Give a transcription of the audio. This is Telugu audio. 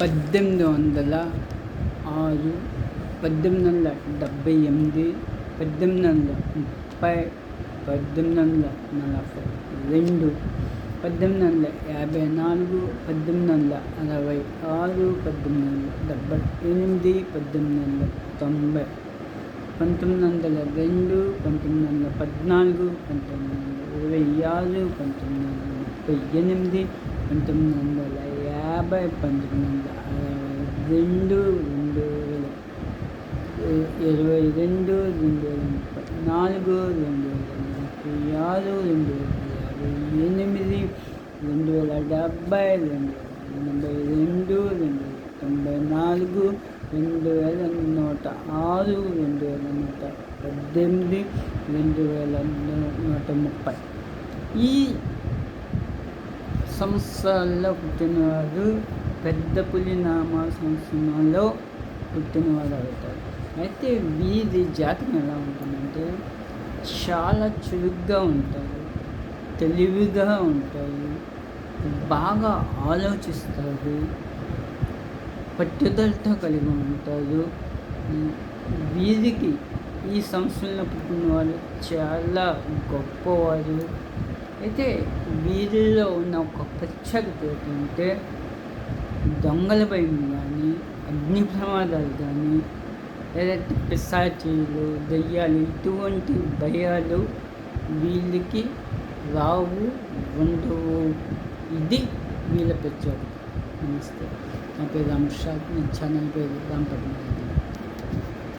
పద్దెనిమిది వందల ఆరు పద్దెనిమిది వందల డెబ్భై ఎనిమిది పద్దెనిమిది వందల ముప్పై పద్దెనిమిది వందల నలభై రెండు పద్దెనిమిది వందల యాభై నాలుగు పద్దెనిమిది వందల అరవై ఆరు పద్దెనిమిది వందల డెబ్భై ఎనిమిది పద్దెనిమిది వందల తొంభై పంతొమ్మిది వందల రెండు పంతొమ్మిది వందల పద్నాలుగు పంతొమ్మిది వందల ఇరవై ఆరు పంతొమ్మిది వందల ముప్పై ఎనిమిది పంతొమ్మిది వందల యాభై పంతొమ్మిది వందల రెండు రెండు వేల ఇరవై రెండు రెండు వేల ముప్పై నాలుగు రెండు వేల ముప్పై ఆరు రెండు వేల యాభై ఎనిమిది రెండు వేల డెబ్బై రెండు వేల ఎనభై రెండు రెండు వేల తొంభై నాలుగు రెండు వేల నూట ఆరు రెండు వేల నూట పద్దెనిమిది రెండు వేల నూట ముప్పై. ఈ సంవత్సరాల్లో పుట్టినవారు పెద్ద పులినామ సంవత్సరంలో పుట్టినవారు అవుతారు అయితే వీరి జాతకం ఎలా ఉంటుందంటే చాలా చురుగ్గా ఉంటారు తెలివిగా ఉంటారు బాగా ఆలోచిస్తారు పట్టుదలతో కలిగి ఉంటారు వీరికి ఈ సంవత్సరంలో పుట్టిన వాళ్ళు చాలా గొప్పవారు అయితే వీరిలో ఉన్న ఒక ప్రత్యేకత ఏంటంటే దొంగల భయం కానీ అగ్ని ప్రమాదాలు కానీ లేదంటే పిశాచీలు దయ్యాలు ఇటువంటి భయాలు వీళ్ళకి రావు ఉండవు. ఇది వీళ్ళ ప్రత్యేకత నమస్తే. నా పేరు రామప్రసాద్ ఛానల్ పేరు రాంపట్నం.